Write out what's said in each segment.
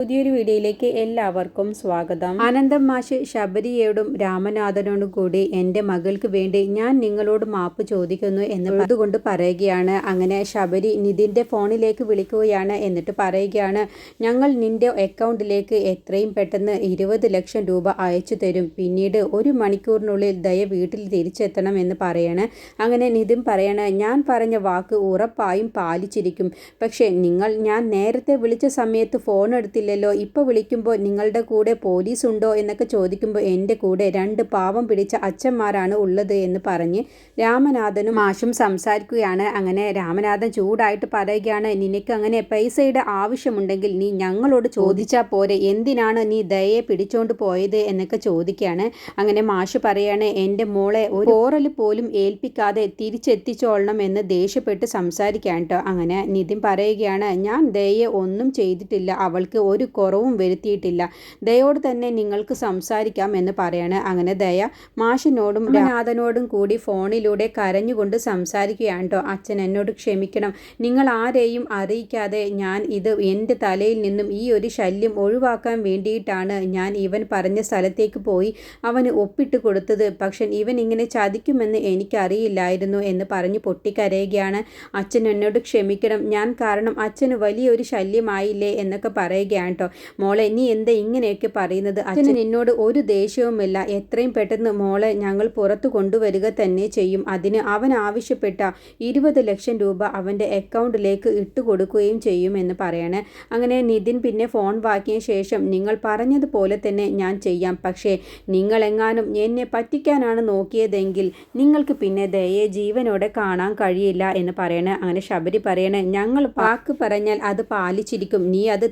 പുതിയൊരു വീഡിയോയിലേക്ക് എല്ലാവർക്കും സ്വാഗതം. ആനന്ദം മാഷ് ശബരിയോടും രാമനാഥനോടും കൂടി എന്റെ മകൾക്ക് വേണ്ടി ഞാൻ നിങ്ങളോട് മാപ്പ് ചോദിക്കുന്നു എന്ന് അതുകൊണ്ട് പറയുകയാണ്. അങ്ങനെ ശബരി നിതിന്റെ ഫോണിലേക്ക് വിളിക്കുകയാണ് എന്നിട്ട് പറയുകയാണ് ഞങ്ങൾ നിന്റെ അക്കൗണ്ടിലേക്ക് എത്രയും പെട്ടെന്ന് ഇരുപത് ലക്ഷം രൂപ അയച്ചു തരും. പിന്നീട് ഒരു മണിക്കൂറിനുള്ളിൽ ദയ വീട്ടിൽ തിരിച്ചെത്തണം എന്ന് പറയാണ്. അങ്ങനെ നിതിൻ പറയണ ഞാൻ പറഞ്ഞ വാക്ക് ഉറപ്പായും പാലിച്ചിരിക്കും. പക്ഷേ നിങ്ങൾ ഞാൻ നേരത്തെ വിളിച്ച സമയത്ത് ഫോൺ എടുത്തില്ലല്ലോ ഇപ്പോൾ വിളിക്കുമ്പോൾ നിങ്ങളുടെ കൂടെ പോലീസ് ഉണ്ടോ എന്നൊക്കെ ചോദിക്കുമ്പോൾ എന്റെ കൂടെ രണ്ട് പാവം പിടിച്ച അച്ഛന്മാരാണ് ഉള്ളത് എന്ന് പറഞ്ഞ് രാമനാഥനും മാഷും സംസാരിക്കുകയാണ്. അങ്ങനെ രാമനാഥൻ ചൂടായിട്ട് പറയുകയാണ് നിനക്ക് അങ്ങനെ പൈസയുടെ ആവശ്യമുണ്ടെങ്കിൽ നീ ഞങ്ങളോട് ചോദിച്ചാൽ പോരെ. എന്തിനാണ് നീ ദയയെ പിടിച്ചോണ്ട് പോയത്? എന്നൊക്കെ ചോദിക്കുകയാണ്. അങ്ങനെ മാഷ് പറയാണ് എന്റെ മോളെ ഒരു പോലും ഏൽപ്പിക്കാതെ തിരിച്ചെത്തിച്ചോളണം എന്ന് ദേഷ്യപ്പെട്ട് സംസാരിക്കാൻ കേട്ടോ അങ്ങനെ നിതിൻ പറയുകയാണ് ഞാൻ ദയയെ ഒന്നും ചെയ്തിട്ടില്ല. അവൾക്ക് ഒരു കുറവും വരുത്തിയിട്ടില്ല. ദയോട് തന്നെ നിങ്ങൾക്ക് സംസാരിക്കാം എന്ന് പറയാണ്. അങ്ങനെ ദയ മാഷിനോടും രാധനോടും കൂടി ഫോണിലൂടെ കരഞ്ഞുകൊണ്ട് സംസാരിക്കുകയാണ് കേട്ടോ അച്ഛൻ എന്നോട് ക്ഷമിക്കണം. നിങ്ങൾ ആരെയും അറിയിക്കാതെ ഞാൻ ഇത് എന്റെ തലയിൽ നിന്നും ഈ ഒരു ശല്യം ഒഴിവാക്കാൻ വേണ്ടിയിട്ടാണ് ഞാൻ ഇവൻ പറഞ്ഞ സ്ഥലത്തേക്ക് പോയി അവന് ഒപ്പിട്ട് കൊടുത്തത്. പക്ഷെ ഇവൻ ഇങ്ങനെ ചതിക്കുമെന്ന് എനിക്കറിയില്ലായിരുന്നു എന്ന് പറഞ്ഞ് പൊട്ടിക്കരയുകയാണ്. അച്ഛൻ എന്നോട് ക്ഷമിക്കണം. ഞാൻ കാരണം അച്ഛന് വലിയൊരു ശല്യമായില്ലേ എന്നൊക്കെ പറയുകയാണ്. കേട്ടോ. മോളെ നീ എന്താ ഇങ്ങനെയൊക്കെ പറയുന്നത്? അച്ഛന് നിന്നോട് ഒരു ദേഷ്യവുമില്ല. എത്രയും പെട്ടെന്ന് മോളെ ഞങ്ങൾ പുറത്തു കൊണ്ടുവരിക തന്നെ ചെയ്യും. അതിന് അവൻ ആവശ്യപ്പെട്ട ഇരുപത് ലക്ഷം രൂപ അവന്റെ അക്കൗണ്ടിലേക്ക് ഇട്ടു കൊടുക്കുകയും ചെയ്യും എന്ന് പറയാണ്. അങ്ങനെ നിതിൻ പിന്നെ ഫോൺ വാക്കിയ ശേഷം നിങ്ങൾ പറഞ്ഞതുപോലെ തന്നെ ഞാൻ ചെയ്യാം. പക്ഷേ നിങ്ങളെങ്ങാനും എന്നെ പറ്റിക്കാനാണ് നോക്കിയതെങ്കിൽ നിങ്ങൾക്ക് പിന്നെ ദയെ ജീവനോടെ കാണാൻ കഴിയില്ല എന്ന് പറയണേ. അങ്ങനെ ശബരി പറയണേ ഞങ്ങൾ വാക്ക് പറഞ്ഞാൽ അത് പാലിച്ചിരിക്കും. നീ അത്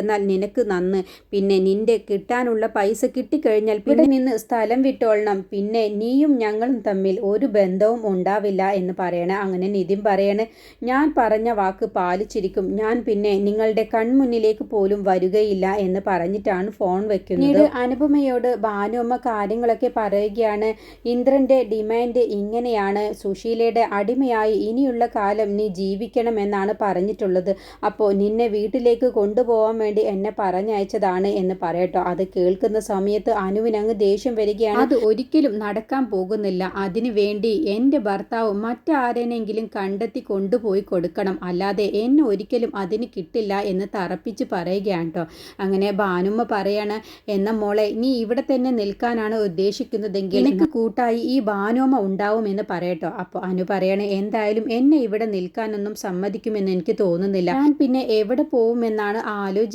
തെറ്റിക്കാതിരുന്നാൽ നിനക്ക് നന്ന്. പിന്നെ നിന്റെ കിട്ടാനുള്ള പൈസ കിട്ടിക്കഴിഞ്ഞാൽ പിന്നെ നിന്ന് സ്ഥലം വിട്ടോളണം. പിന്നെ നീയും ഞങ്ങളും തമ്മിൽ ഒരു ബന്ധവും ഉണ്ടാവില്ല എന്ന് പറയണേ. അങ്ങനെ നിതിൻ പറയണേ ഞാൻ പറഞ്ഞ വാക്ക് പാലിച്ചിരിക്കും. ഞാൻ പിന്നെ നിങ്ങളുടെ കൺമുന്നിലേക്ക് പോലും വരികയില്ല എന്ന് പറഞ്ഞിട്ടാണ് ഫോൺ വെക്കുന്നത്. അനുപമയോട് ഭാനുമ്മ കാര്യങ്ങളൊക്കെ പറയുകയാണ്. ഇന്ദ്രന്റെ ഡിമാൻഡ് ഇങ്ങനെയാണ്. സുശീലയുടെ അടിമയായി ഇനിയുള്ള കാലം നീ ജീവിക്കണമെന്നാണ് പറഞ്ഞിട്ടുള്ളത്. അപ്പോൾ നിന്നെ വീട്ടിലേക്ക് കൊണ്ടുപോകാൻ വേണ്ടി എന്നെ പറഞ്ഞയച്ചതാണ് എന്ന് പറയട്ടോ. അത് കേൾക്കുന്ന സമയത്ത് അനുവിനങ്ങ് ദേഷ്യം വരികയാണ്. അത് ഒരിക്കലും നടക്കാൻ പോകുന്നില്ല. അതിനു വേണ്ടി എന്റെ ഭർത്താവ് മറ്റാരെങ്കിലും കണ്ടെത്തി കൊണ്ടുപോയി കൊടുക്കണം. അല്ലാതെ എന്നെ ഒരിക്കലും അതിന് കിട്ടില്ല എന്ന് തറപ്പിച്ച് പറയുകയാണ് കേട്ടോ അങ്ങനെ ഭാനുമ്മ പറയാണ് എന്ന മോളെ നീ ഇവിടെ തന്നെ നിൽക്കാനാണ് ഉദ്ദേശിക്കുന്നതെങ്കിൽ എനിക്ക് കൂട്ടായി ഈ ഭാനുമ്മ ഉണ്ടാവുമെന്ന് പറയട്ടോ. അപ്പോൾ അനു പറയാണ് എന്തായാലും എന്നെ ഇവിടെ നിൽക്കാനൊന്നും സമ്മതിക്കുമെന്ന് എനിക്ക് തോന്നുന്നില്ല. ഞാൻ പിന്നെ എവിടെ പോകുമെന്നാണ് ആലോചിക്കുന്നത്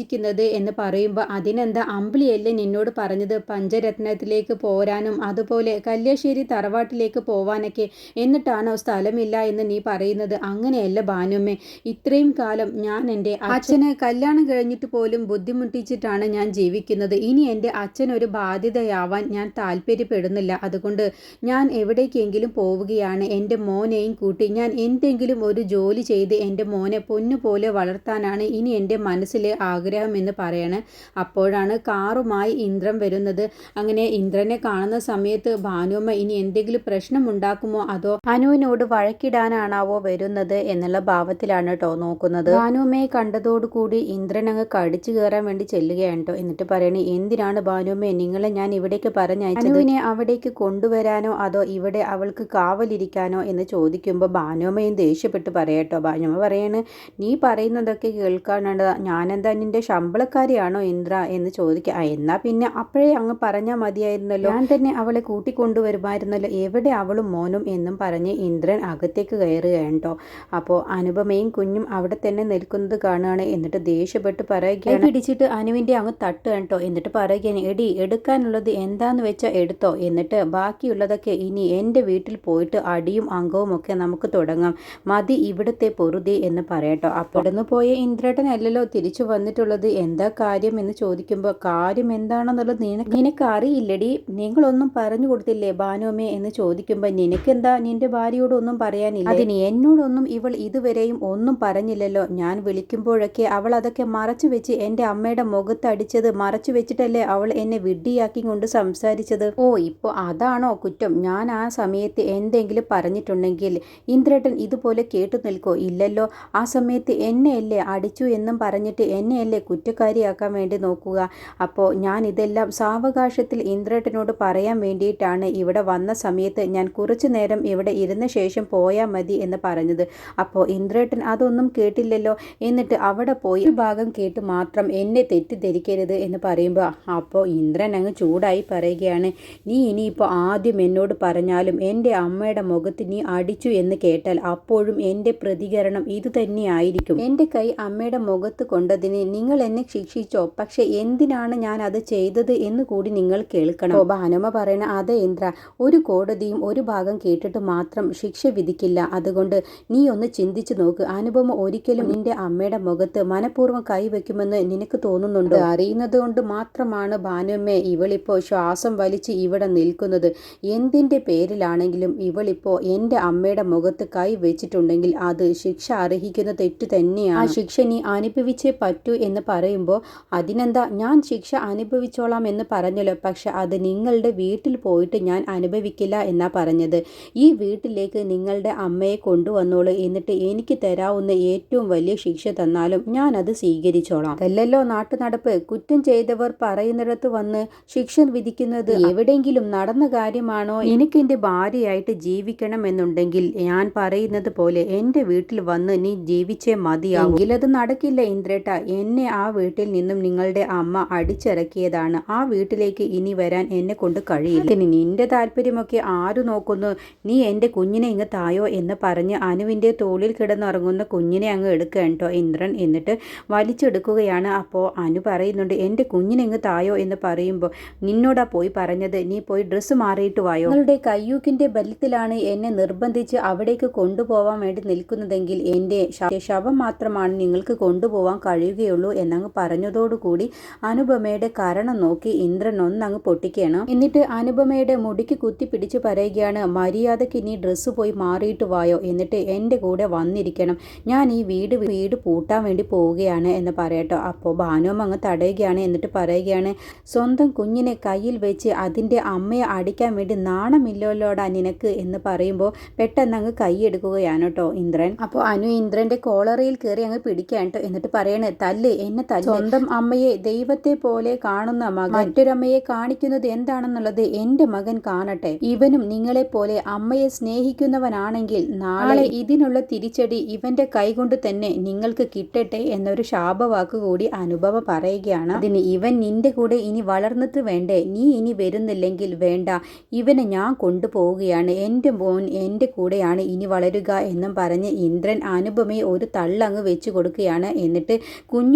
എന്ന് പറയുമ്പോൾ അതിനെന്താ അമ്പിളിയല്ലേ നിന്നോട് പറഞ്ഞത്? പഞ്ചരത്നത്തിലേക്ക് പോരാനും അതുപോലെ കല്യാശ്ശേരി തറവാട്ടിലേക്ക് പോവാനൊക്കെ എന്നിട്ടാണോ സ്ഥലമില്ല എന്ന് നീ പറയുന്നത്? അങ്ങനെയല്ല ഭാനുമ്മേ. ഇത്രയും കാലം ഞാൻ എന്റെ അച്ഛന് കല്യാണം കഴിഞ്ഞിട്ട് പോലും ബുദ്ധിമുട്ടിച്ചിട്ടാണ് ഞാൻ ജീവിക്കുന്നത്. ഇനി എന്റെ ഒരു ബാധ്യതയാവാൻ ഞാൻ താല്പര്യപ്പെടുന്നില്ല. അതുകൊണ്ട് ഞാൻ എവിടേക്കെങ്കിലും പോവുകയാണ്. എന്റെ മോനെയും കൂട്ടി ഞാൻ എന്തെങ്കിലും ഒരു ജോലി ചെയ്ത് എന്റെ മോനെ പൊന്നുപോലെ വളർത്താനാണ് ഇനി എന്റെ മനസ്സിലെ ആഗ്രഹം. എന്ന് പറയാണ്. അപ്പോഴാണ് കാറുമായി ഇന്ദ്രൻ വരുന്നത്. അങ്ങനെ ഇന്ദ്രനെ കാണുന്ന സമയത്ത് ഭാനുമ്മ ഇനി എന്തെങ്കിലും പ്രശ്നമുണ്ടാക്കുമോ? അതോ അനുവിനോട് വഴക്കിടാനാണാവോ വരുന്നത്? എന്നുള്ള ഭാവത്തിലാണ് കേട്ടോ നോക്കുന്നത്. ഭാനുമ്മയെ കണ്ടതോടുകൂടി ഇന്ദ്രൻ അങ്ങ് കടിച്ചു കയറാൻ വേണ്ടി ചെല്ലുകയാണ് കേട്ടോ എന്നിട്ട് പറയണേ എന്തിനാണ് ഭാനുമ്മയെ നിങ്ങളെ ഞാൻ ഇവിടേക്ക് പറഞ്ഞയച്ചത്? അനുവിനെ അവിടേക്ക് കൊണ്ടുവരാനോ അതോ ഇവിടെ അവൾക്ക് കാവലിരിക്കാനോ? എന്ന് ചോദിക്കുമ്പോൾ ഭാനുമ്മയും ദേഷ്യപ്പെട്ട് പറയട്ടോ ഭാനുമ്മ പറയാണ് നീ പറയുന്നതൊക്കെ കേൾക്കാനാണ്. ഞാനെന്താ നിന്റെ ശമ്പളക്കാരിയാണോ ഇന്ദ്ര എന്ന് ചോദിക്കുക ആ എന്നാ പിന്നെ അപ്പോഴേ അങ്ങ് പറഞ്ഞാൽ മതിയായിരുന്നല്ലോ. ഞാൻ തന്നെ അവളെ കൂട്ടിക്കൊണ്ടുവരുമായിരുന്നല്ലോ. എവിടെ അവളും മോനും എന്നും പറഞ്ഞ് ഇന്ദ്രൻ അകത്തേക്ക് കയറുകയാണ് കേട്ടോ അപ്പോൾ അനുപമയും കുഞ്ഞും അവിടെ തന്നെ നിൽക്കുന്നത് കാണുകയാണ്. എന്നിട്ട് ദേഷ്യപ്പെട്ട് പറയുകയാണ് പിടിച്ചിട്ട് അനുവിന്റെ അങ്ങ് തട്ട് കേട്ടോ എന്നിട്ട് പറയുകയാണ് എടി എടുക്കാനുള്ളത് എന്താന്ന് വെച്ചാൽ എടുത്തോ. എന്നിട്ട് ബാക്കിയുള്ളതൊക്കെ ഇനി എന്റെ വീട്ടിൽ പോയിട്ട് അടിയും അംഗവും ഒക്കെ നമുക്ക് തുടങ്ങാം. മതി ഇവിടുത്തെ പൊറുതി എന്ന് പറയട്ടോ അപ്പോഴന്ന് പോയ ഇന്ദ്രേട്ടനല്ലല്ലോ തിരിച്ചു വന്നിട്ടുള്ളത്. എന്താ കാര്യം എന്ന് ചോദിക്കുമ്പോൾ കാര്യം എന്താണെന്നുള്ളത് നിനക്ക് നിനക്ക് അറിയില്ലടി നിങ്ങളൊന്നും പറഞ്ഞു കൊടുത്തില്ലേ ബാനോമേ എന്ന് ചോദിക്കുമ്പോൾ നിനക്കെന്താ? നിന്റെ ഭാര്യയോടൊന്നും പറയാനില്ല? അതിന് എന്നോടൊന്നും ഇവൾ ഇതുവരെയും ഒന്നും പറഞ്ഞില്ലല്ലോ. ഞാൻ വിളിക്കുമ്പോഴൊക്കെ അവൾ അതൊക്കെ മറച്ചു വെച്ച് എന്റെ അമ്മയുടെ മുഖത്തടിച്ചത് മറച്ചു വെച്ചിട്ടല്ലേ അവൾ എന്നെ വിഡ്ഢിയാക്കി കൊണ്ട് സംസാരിച്ചത്. ഓ ഇപ്പോൾ അതാണോ കുറ്റം? ഞാൻ ആ സമയത്ത് എന്തെങ്കിലും പറഞ്ഞിട്ടുണ്ടെങ്കിൽ ഇന്ദ്രേട്ടൻ ഇതുപോലെ കേട്ടു നിൽക്കോ? ഇല്ലല്ലോ. ആ സമയത്ത് എന്നെയല്ലേ അടിച്ചു എന്നും പറഞ്ഞിട്ട് എന്നെയല്ലേ എന്നല്ലേ കുറ്റക്കാരിയാക്കാൻ വേണ്ടി നോക്കുക. അപ്പോൾ ഞാൻ ഇതെല്ലാം സാവകാശത്തിൽ ഇന്ദ്രേട്ടനോട് പറയാൻ വേണ്ടിയിട്ടാണ് ഇവിടെ വന്ന സമയത്ത് ഞാൻ കുറച്ചു നേരം ഇവിടെ ഇരുന്ന ശേഷം പോയാൽ മതി എന്ന് പറഞ്ഞത്. അപ്പോൾ ഇന്ദ്രേട്ടൻ അതൊന്നും കേട്ടില്ലല്ലോ. എന്നിട്ട് അവിടെ പോയി ഒരു ഭാഗം കേട്ട് മാത്രം എന്നെ തെറ്റിദ്ധരിക്കരുത് എന്ന് പറയുമ്പോൾ അപ്പോൾ ഇന്ദ്രൻ അങ്ങ് ചൂടായി പറയുകയാണ് നീ ഇനിയിപ്പോൾ ആദ്യം എന്നോട് പറഞ്ഞാലും എന്റെ അമ്മയുടെ മുഖത്ത് നീ അടിച്ചു എന്ന് കേട്ടാൽ അപ്പോഴും എന്റെ പ്രതികരണം ഇത് തന്നെയായിരിക്കും എന്റെ കൈ അമ്മയുടെ മുഖത്ത് കൊണ്ടതിന് നിങ്ങൾ എന്നെ ശിക്ഷിച്ചോ? പക്ഷെ എന്തിനാണ് ഞാൻ അത് ചെയ്തത് എന്ന് കൂടി നിങ്ങൾ കേൾക്കണം. ഓ ഭാനുമ പറയണ അതെ ഇന്ദ്ര ഒരു കോടതിയും ഒരു ഭാഗം കേട്ടിട്ട് മാത്രം ശിക്ഷ വിധിക്കില്ല. അതുകൊണ്ട് നീ ഒന്ന് ചിന്തിച്ചു നോക്ക്. അനുപമ ഒരിക്കലും നിന്റെ അമ്മയുടെ മുഖത്ത് മനഃപൂർവം കൈവയ്ക്കുമെന്ന് നിനക്ക് തോന്നുന്നുണ്ട്? അറിയുന്നത് കൊണ്ട് മാത്രമാണ് ഭാനുമ്മേ ഇവളിപ്പോ ശ്വാസം വലിച്ച് ഇവിടെ നിൽക്കുന്നത്. എന്തിന്റെ പേരിലാണെങ്കിലും ഇവളിപ്പോ എന്റെ അമ്മയുടെ മുഖത്ത് കൈ വെച്ചിട്ടുണ്ടെങ്കിൽ അത് ശിക്ഷ അർഹിക്കുന്ന തെറ്റു തന്നെയാണ്. ആ ശിക്ഷ നീ അനുഭവിച്ചേ പറ്റൂ എന്ന് പറയുമ്പോൾ അതിനെന്താ ഞാൻ ശിക്ഷ അനുഭവിച്ചോളാം എന്ന് പറഞ്ഞല്ലോ. പക്ഷെ അത് നിങ്ങളുടെ വീട്ടിൽ പോയിട്ട് ഞാൻ അനുഭവിക്കില്ല എന്നാ പറഞ്ഞത്. ഈ വീട്ടിലേക്ക് നിങ്ങളുടെ അമ്മയെ കൊണ്ടുവന്നോളൂ. എന്നിട്ട് എനിക്ക് തരാവുന്ന ഏറ്റവും വലിയ ശിക്ഷ തന്നാലും ഞാൻ അത് സ്വീകരിച്ചോളാം. അല്ലല്ലോ നാട്ടു നടപ്പ് കുറ്റം ചെയ്തവർ പറയുന്നിടത്ത് വന്ന് ശിക്ഷ വിധിക്കുന്നത് എവിടെയെങ്കിലും നടന്ന കാര്യമാണോ? എനിക്ക് എന്റെ ഭാര്യയായിട്ട് ജീവിക്കണം എന്നുണ്ടെങ്കിൽ ഞാൻ പറയുന്നത് പോലെ എന്റെ വീട്ടിൽ വന്ന് നീ ജീവിച്ചേ മതിയാവും. എങ്കിലത് നടക്കില്ല ഇന്ദ്രേട്ട. എന്നെ ആ വീട്ടിൽ നിന്നും നിങ്ങളുടെ അമ്മ അടിച്ചിറക്കിയതാണ്. ആ വീട്ടിലേക്ക് ഇനി വരാൻ എന്നെ കൊണ്ട് കഴിയില്ല. നിന്റെ താല്പര്യമൊക്കെ ആര് നോക്കുന്നു? നീ എന്റെ കുഞ്ഞിനെ ഇങ്ങ് തായോ എന്ന് പറഞ്ഞ് അനുവിന്റെ തോളിൽ കിടന്നുറങ്ങുന്ന കുഞ്ഞിനെ അങ്ങ് എടുക്കുക കേട്ടോ ഇന്ദ്രൻ. എന്നിട്ട് വലിച്ചെടുക്കുകയാണ്. അപ്പോൾ അനു പറയുന്നുണ്ട് എന്റെ കുഞ്ഞിനെ ഇങ്ങ് തായോ എന്ന് പറയുമ്പോൾ നിന്നോടാ പോയി പറഞ്ഞത്. നീ പോയി ഡ്രസ്സ് മാറിയിട്ട് വായോ? നിങ്ങളുടെ കയ്യൂക്കിന്റെ ബലത്തിലാണ് എന്നെ നിർബന്ധിച്ച് അവിടേക്ക് കൊണ്ടുപോകാൻ വേണ്ടി നിൽക്കുന്നതെങ്കിൽ എന്റെ ശവം മാത്രമാണ് നിങ്ങൾക്ക് കൊണ്ടുപോകാൻ കഴിയുകയുള്ളൂ എന്നങ്ങ് പറഞ്ഞതോടുകൂടി അനുപമയുടെ കാരണം നോക്കി ഇന്ദ്രൻ ഒന്നങ്ങ് പൊട്ടിക്കണം. എന്നിട്ട് അനുപമയുടെ മുടിക്ക് കുത്തി പിടിച്ച് പറയുകയാണ് മര്യാദയ്ക്ക് ഇനി ഡ്രസ്സ് പോയി മാറിയിട്ട് വായോ? എന്നിട്ട് എന്റെ കൂടെ വന്നിരിക്കണം. ഞാൻ ഈ വീട് വീട് പൂട്ടാൻ വേണ്ടി പോവുകയാണ് എന്ന് പറയട്ടോ. അപ്പോൾ ഭാനുവം അങ്ങ് തടയുകയാണ്. എന്നിട്ട് പറയുകയാണ് സ്വന്തം കുഞ്ഞിനെ കയ്യിൽ വെച്ച് അതിന്റെ അമ്മയെ അടിക്കാൻ വേണ്ടി നാണമില്ലല്ലോടാ നിനക്ക് എന്ന് പറയുമ്പോൾ പെട്ടെന്ന് അങ്ങ് കൈയെടുക്കുകയാണ് കേട്ടോ ഇന്ദ്രൻ. അപ്പോൾ അനു ഇന്ദ്രന്റെ കോളറയിൽ കയറി അങ്ങ് പിടിക്കാൻ കേട്ടോ. എന്നിട്ട് പറയണേ തല്ല് എന്നെ തല്ല്. സ്വന്തം അമ്മയെ ദൈവത്തെ പോലെ കാണുന്ന മകൻ. മറ്റൊരമ്മയെ കാണിക്കുന്നത് എന്താണെന്നുള്ളത് എന്റെ മകൻ കാണട്ടെ. ഇവനും നിങ്ങളെ പോലെ അമ്മയെ സ്നേഹിക്കുന്നവനാണെങ്കിൽ നാളെ ഇതിനുള്ള തിരിച്ചടി ഇവന്റെ കൈകൊണ്ട് തന്നെ നിങ്ങൾക്ക് കിട്ടട്ടെ എന്നൊരു ശാപവാക്ക് കൂടി അനുഭവ പറയുകയാണ്. അതിന് ഇവൻ നിന്റെ കൂടെ ഇനി വളർന്നിട്ട് വേണ്ടേ? നീ ഇനി വരുന്നില്ലെങ്കിൽ വേണ്ട. ഇവനെ ഞാൻ കൊണ്ടുപോവുകയാണ്. എന്റെ മോൻ എന്റെ കൂടെയാണ് ഇനി വളരുക എന്നും പറഞ്ഞ് ഇന്ദ്രൻ അനുപമയെ ഒരു തള്ളങ്ങ് വെച്ചു കൊടുക്കുകയാണ്. എന്നിട്ട്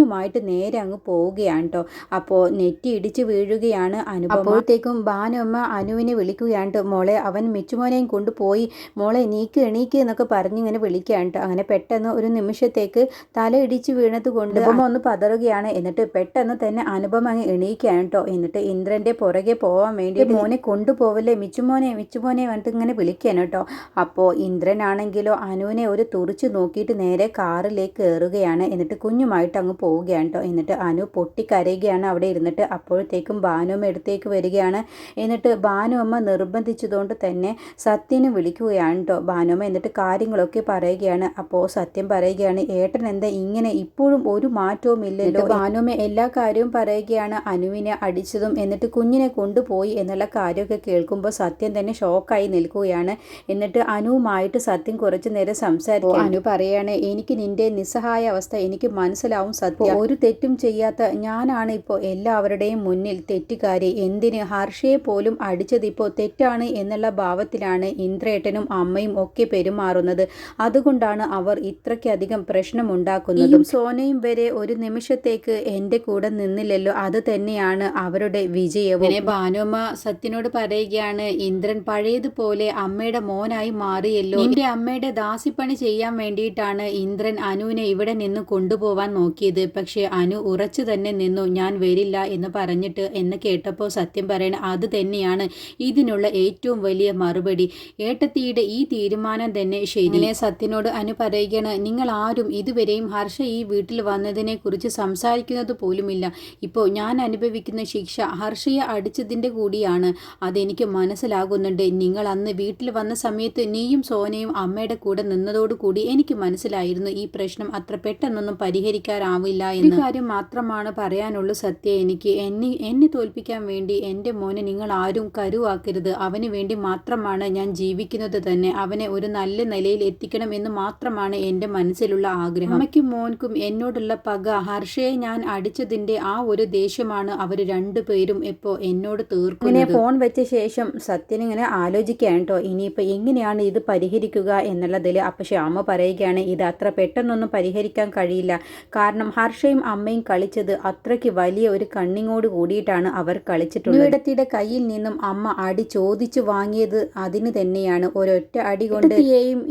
കുഞ്ഞുമായിട്ട് നേരെ അങ്ങ് പോവുകയാണ് കേട്ടോ അപ്പോൾ നെറ്റി ഇടിച്ച് വീഴുകയാണ്. അനുപമ അപ്പോഴത്തേക്കും ബാനുമ്മ അനുവിനെ വിളിക്കുകയാണ് കേട്ടോ മോളെ അവൻ മിച്ചുമോനെയും കൊണ്ടുപോയി. മോളെ നീക്ക് എണീക്ക് എന്നൊക്കെ പറഞ്ഞ് ഇങ്ങനെ വിളിക്കുകയാണ് കേട്ടോ അങ്ങനെ പെട്ടെന്ന് ഒരു നിമിഷത്തേക്ക് തല ഇടിച്ച് വീണത് കൊണ്ട് അനുപമ ഒന്ന് പതറുകയാണ്. എന്നിട്ട് പെട്ടെന്ന് തന്നെ അനുപമ അങ്ങ് എണീക്കുകയാണ് കേട്ടോ എന്നിട്ട് ഇന്ദ്രന്റെ പുറകെ പോകാൻ വേണ്ടി മോനെ കൊണ്ടുപോവല്ലേ? മിച്ചുമോനെ മിച്ചുമോനെ വന്നിട്ട് ഇങ്ങനെ വിളിക്കുകയാണ് കേട്ടോ അപ്പോൾ ഇന്ദ്രനാണെങ്കിലോ അനുവിനെ ഒരു തുറിച്ച് നോക്കിയിട്ട് നേരെ കാറിലേക്ക് കയറുകയാണ്. എന്നിട്ട് കുഞ്ഞുമായിട്ട് അങ്ങ് പോവുകയാണ് കേട്ടോ എന്നിട്ട് അനു പൊട്ടിക്കരയുകയാണ് അവിടെ ഇരുന്നിട്ട്. അപ്പോഴത്തേക്കും ഭാനുമ്മ എടുത്തേക്ക് വരികയാണ്. എന്നിട്ട് ഭാനുമ്മ നിർബന്ധിച്ചതുകൊണ്ട് തന്നെ സത്യനെ വിളിക്കുകയാണ് കേട്ടോ ഭാനുമ്മ എന്നിട്ട് കാര്യങ്ങളൊക്കെ പറയുകയാണ്. അപ്പോൾ സത്യം പറയുകയാണ് ഏട്ടൻ എന്താ ഇങ്ങനെ ഇപ്പോഴും ഒരു മാറ്റവും ഇല്ലല്ലോ? ഭാനുമ്മ എല്ലാ കാര്യവും പറയുകയാണ്. അനുവിനെ അടിച്ചതും എന്നിട്ട് കുഞ്ഞിനെ കൊണ്ടുപോയി എന്നുള്ള കാര്യമൊക്കെ കേൾക്കുമ്പോൾ സത്യം തന്നെ ഷോക്കായി നിൽക്കുകയാണ്. എന്നിട്ട് അനുവുമായിട്ട് സത്യം കുറച്ചു നേരം സംസാരിക്കും അനു പറയാണ് എനിക്ക് നിന്റെ നിസ്സഹായ അവസ്ഥ എനിക്ക് മനസ്സിലാവും സത്യം. ഒരു തെറ്റും ചെയ്യാത്ത ഞാനാണ് ഇപ്പോൾ എല്ലാവരുടെയും മുന്നിൽ തെറ്റുകാരി. എന്തിന് ഹർഷയെ പോലും അടിച്ചത് ഇപ്പോൾ തെറ്റാണ് എന്നുള്ള ഭാവത്തിലാണ് ഇന്ദ്രേട്ടനും അമ്മയും ഒക്കെ പെരുമാറുന്നത്. അതുകൊണ്ടാണ് അവർ ഇത്രയ്ക്കധികം പ്രശ്നമുണ്ടാക്കുന്നതും. സോനയും വരെ ഒരു നിമിഷത്തേക്ക് എന്റെ കൂടെ നിന്നില്ലല്ലോ. അത് തന്നെയാണ് അവരുടെ വിജയവും. പിന്നെ ഭാനുമ്മ സത്യനോട് പറയുകയാണ് ഇന്ദ്രൻ പഴയതുപോലെ അമ്മയുടെ മോനായി മാറിയല്ലോ. എന്റെ അമ്മയുടെ ദാസിപ്പണി ചെയ്യാൻ വേണ്ടിയിട്ടാണ് ഇന്ദ്രൻ അനുവിനെ ഇവിടെ നിന്ന് കൊണ്ടുപോവാൻ നോക്കിയത്. പക്ഷേ അനു ഉറച്ചു തന്നെ നിന്നു ഞാൻ വരില്ല എന്ന് പറഞ്ഞിട്ട് എന്ന് കേട്ടപ്പോൾ സത്യം പറയണ അത് തന്നെയാണ് ഇതിനുള്ള ഏറ്റവും വലിയ മറുപടി. ഏട്ടത്തിയുടെ ഈ തീരുമാനം തന്നെ ശരിയെ സത്യനോട് അനു പറയുകയാണ് നിങ്ങൾ ആരും ഇതുവരെയും ഹർഷ ഈ വീട്ടിൽ വന്നതിനെ കുറിച്ച് സംസാരിക്കുന്നത് പോലുമില്ല. ഇപ്പോൾ ഞാൻ അനുഭവിക്കുന്ന ശിക്ഷ ഹർഷയെ അടിച്ചതിന്റെ കൂടിയാണ്. അതെനിക്ക് മനസ്സിലാകുന്നുണ്ട്. നിങ്ങൾ അന്ന് വീട്ടിൽ വന്ന സമയത്ത് നീയും സോനയും അമ്മയുടെ കൂടെ നിന്നതോടുകൂടി എനിക്ക് മനസ്സിലായിരുന്നു ഈ പ്രശ്നം അത്ര പെട്ടെന്നൊന്നും പരിഹരിക്കാനാവില്ല എന്ന് കാര്യം മാത്രമാണ് പറയാനുള്ളൂ സത്യ. എനിക്ക് എന്നെ എന്നെ തോൽപ്പിക്കാൻ വേണ്ടി എന്റെ മോനെ നിങ്ങൾ ആരും കരുവാക്കരുത്. അവന് വേണ്ടി മാത്രമാണ് ഞാൻ ജീവിക്കുന്നത് തന്നെ. അവനെ ഒരു നല്ല നിലയിൽ എത്തിക്കണം എന്ന് മാത്രമാണ് എന്റെ മനസ്സിലുള്ള ആഗ്രഹം. അമ്മയ്ക്കും മോൻക്കും എന്നോടുള്ള പക ഹർഷയെ ഞാൻ അടിച്ചതിന്റെ ആ ഒരു ദേഷ്യമാണ് അവർ രണ്ടുപേരും ഇപ്പോൾ എന്നോട് തീർക്കുന്നത്. ഫോൺ വെച്ച ശേഷം സത്യൻ ഇങ്ങനെ ആലോചിക്കുകയാണ് കേട്ടോ. ഇനിയിപ്പോൾ എങ്ങനെയാണ് ഇത് പരിഹരിക്കുക എന്നുള്ളതിൽ. അപ്പോൾ ശ്യാമ പറയുകയാണ് ഇത് അത്ര പെട്ടെന്നൊന്നും പരിഹരിക്കാൻ കഴിയില്ല. കാരണം ഹർഷയും അമ്മയും കളിച്ചത് അത്രയ്ക്ക് വലിയ ഒരു കണ്ണിങ്ങോട് കൂടിയിട്ടാണ് അവർ കളിച്ചിട്ടുള്ളത്. ഇടത്തിയുടെ കയ്യിൽ നിന്നും അമ്മ അടി ചോദിച്ചു വാങ്ങിയത് അതിന് തന്നെയാണ്. ഒരൊറ്റ അടി കൊണ്ട്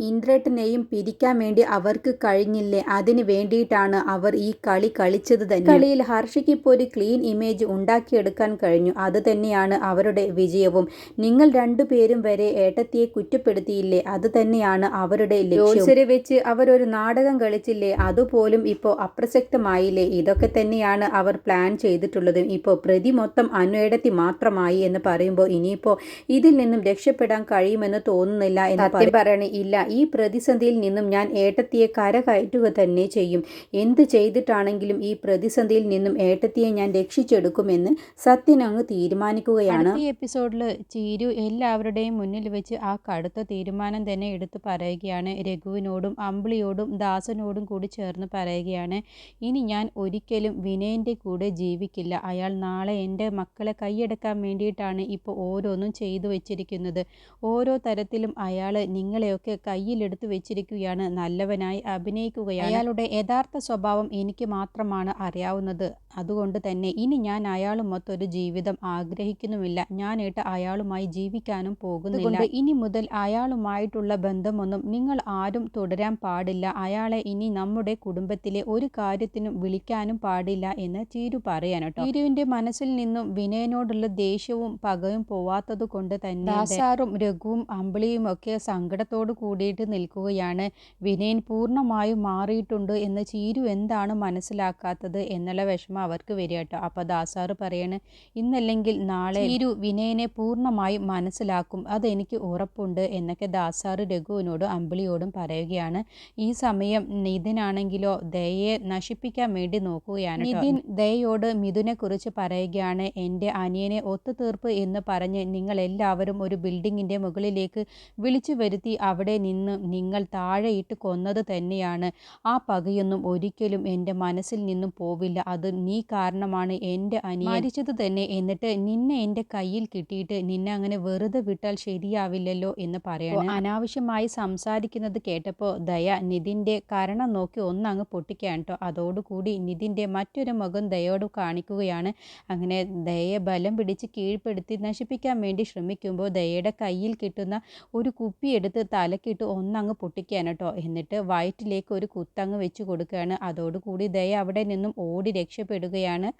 ഇന്ദ്രേട്ടനെയും പിരിക്കാൻ വേണ്ടി അവർക്ക് കഴിഞ്ഞില്ലേ? അതിന് വേണ്ടിയിട്ടാണ് അവർ ഈ കളി കളിച്ചത് തന്നെ. കളിയിൽ ഹർഷയ്ക്ക് ഇപ്പോൾ ഒരു ക്ലീൻ ഇമേജ് ഉണ്ടാക്കിയെടുക്കാൻ കഴിഞ്ഞു. അത് തന്നെയാണ് അവരുടെ വിജയവും. നിങ്ങൾ രണ്ടുപേരും വരെ ഏട്ടത്തിയെ കുറ്റപ്പെടുത്തിയില്ലേ? അത് തന്നെയാണ് അവരുടെ ലക്ഷ്യം. വെച്ച് അവരൊരു നാടകം കളിച്ചില്ലേ? അതുപോലും ഇപ്പോൾ അപ്രസക്തമായില്ലേ ഇതൊക്കെ തന്നെയാണ് അവർ പ്ലാൻ ചെയ്തിട്ടുള്ളതും. ഇപ്പോൾ പ്രതി മൊത്തം അനുവേടത്തി മാത്രമായി എന്ന് പറയുമ്പോൾ ഇനിയിപ്പോൾ ഇതിൽ നിന്നും രക്ഷപ്പെടാൻ കഴിയുമെന്ന് തോന്നുന്നില്ല എന്ന് സത്യം പറയണേ ഇല്ല ഈ പ്രതിസന്ധിയിൽ നിന്നും ഞാൻ ഏട്ടത്തിയെ കരകയറ്റുക തന്നെ ചെയ്യും. എന്ത് ചെയ്തിട്ടാണെങ്കിലും ഈ പ്രതിസന്ധിയിൽ നിന്നും ഏട്ടത്തിയെ ഞാൻ രക്ഷിച്ചെടുക്കുമെന്ന് സത്യൻ അങ്ങ് തീരുമാനിക്കുകയാണ്. ഈ എപ്പിസോഡിൽ ചീരു എല്ലാവരുടെയും മുന്നിൽ വെച്ച് ആ കടുത്ത തീരുമാനം തന്നെ എടുത്തു പറയുകയാണ്. രഘുവിനോടും അമ്പിളിയോടും ദാസനോടും കൂടി ചേർന്ന് പറയുകയാണ്. ഇനി ഞാൻ ഒരിക്കലും വിനയന്റെ കൂടെ ജീവിക്കില്ല. അയാൾ നാളെ എന്റെ മക്കളെ കൈയെടുക്കാൻ വേണ്ടിയിട്ടാണ് ഇപ്പോൾ ഓരോന്നും ചെയ്തു വെച്ചിരിക്കുന്നത്. ഓരോ തരത്തിലും അയാൾ നിങ്ങളെയൊക്കെ കയ്യിലെടുത്ത് വെച്ചിരിക്കുകയാണ് നല്ലവനായി അഭിനയിക്കുകയാണ്. അയാളുടെ യഥാർത്ഥ സ്വഭാവം എനിക്ക് മാത്രമാണ് അറിയാവുന്നത്. അതുകൊണ്ട് തന്നെ ഇനി ഞാൻ അയാളുമൊത്തൊരു ജീവിതം ആഗ്രഹിക്കുന്നുമില്ല. ഞാനിട്ട് അയാളുമായി ജീവിക്കാനും പോകുന്നില്ല. ഇനി മുതൽ അയാളുമായിട്ടുള്ള ബന്ധമൊന്നും നിങ്ങൾ ആരും തുടരാൻ പാടില്ല. അയാളെ ഇനി നമ്മുടെ കുടുംബത്തിലെ ഒരു കാര്യത്തിനും വിളിക്കാനും പാടില്ല എന്ന് ചീരു പറയാൻ കേട്ടോ. ചീരുവിന്റെ മനസ്സിൽ നിന്നും വിനയനോടുള്ള ദേഷ്യവും പകയും പോവാത്തത് കൊണ്ട് തന്നെ ദാസാറും രഘുവും അമ്പിളിയും ഒക്കെ സങ്കടത്തോട് കൂടിയിട്ട് നിൽക്കുകയാണ്. വിനയൻ പൂർണമായും മാറിയിട്ടുണ്ട് എന്ന് ചീരു എന്താണ് മനസ്സിലാക്കാത്തത് എന്നുള്ള വിഷമം അവർക്ക് വരിക കേട്ടോ. അപ്പോൾ ദാസാറ് പറയാണ് ഇന്നല്ലെങ്കിൽ നാളെ ചീരു വിനയനെ പൂർണമായും മനസ്സിലാക്കും. അതെനിക്ക് ഉറപ്പുണ്ട് എന്നൊക്കെ ദാസാറ് രഘുവിനോടും അമ്പിളിയോടും പറയുകയാണ്. ഈ സമയം നിതിനാണെങ്കിലോ ദയയെ നശിപ്പിക്കാൻ വേണ്ടി നോക്കുകയാണ് നിതിൻ ദയോട് മിഥുനെ കുറിച്ച് പറയുകയാണ് എന്റെ അനിയനെ ഒത്തുതീർപ്പ് എന്ന് പറഞ്ഞ് നിങ്ങൾ എല്ലാവരും ഒരു ബിൽഡിങ്ങിന്റെ മുകളിലേക്ക് വിളിച്ചു വരുത്തി അവിടെ നിന്ന് നിങ്ങൾ താഴെയിട്ട് കൊന്നത് തന്നെയാണ്. ആ പകയൊന്നും ഒരിക്കലും എന്റെ മനസ്സിൽ നിന്നും പോവില്ല. അത് നീ കാരണമാണ് എന്റെ അനിയൻ. മരിച്ചത് തന്നെ. എന്നിട്ട് നിന്നെ എന്റെ കയ്യിൽ കിട്ടിയിട്ട് നിന്നെ അങ്ങനെ വെറുതെ വിട്ടാൽ ശരിയാവില്ലല്ലോ എന്ന് പറയണം. അനാവശ്യമായി സംസാരിക്കുന്നത് കേട്ടപ്പോൾ ദയ നിതിന്റെ കരണം നോക്കി ഒന്നങ്ങ് പൊട്ടിക്കാൻ കേട്ടോ അതോടുകൂടി നിതിന്റെ മറ്റൊരു മുഖം ദയോട് കാണിക്കുകയാണ്. അങ്ങനെ ദയയെ ബലം പിടിച്ച് കീഴ്പ്പെടുത്തി നശിപ്പിക്കാൻ വേണ്ടി ശ്രമിക്കുമ്പോൾ ദയയുടെ കയ്യിൽ കിട്ടുന്ന ഒരു കുപ്പി എടുത്ത് തലക്കിട്ട് ഒന്നങ്ങ് പൊട്ടിക്കാൻ കേട്ടോ. എന്നിട്ട് വയറ്റിലേക്ക് ഒരു കുത്തങ്ങ് വെച്ച് കൊടുക്കുകയാണ്. അതോടുകൂടി ദയ അവിടെ നിന്നും ഓടി രക്ഷപ്പെടുകയാണ്.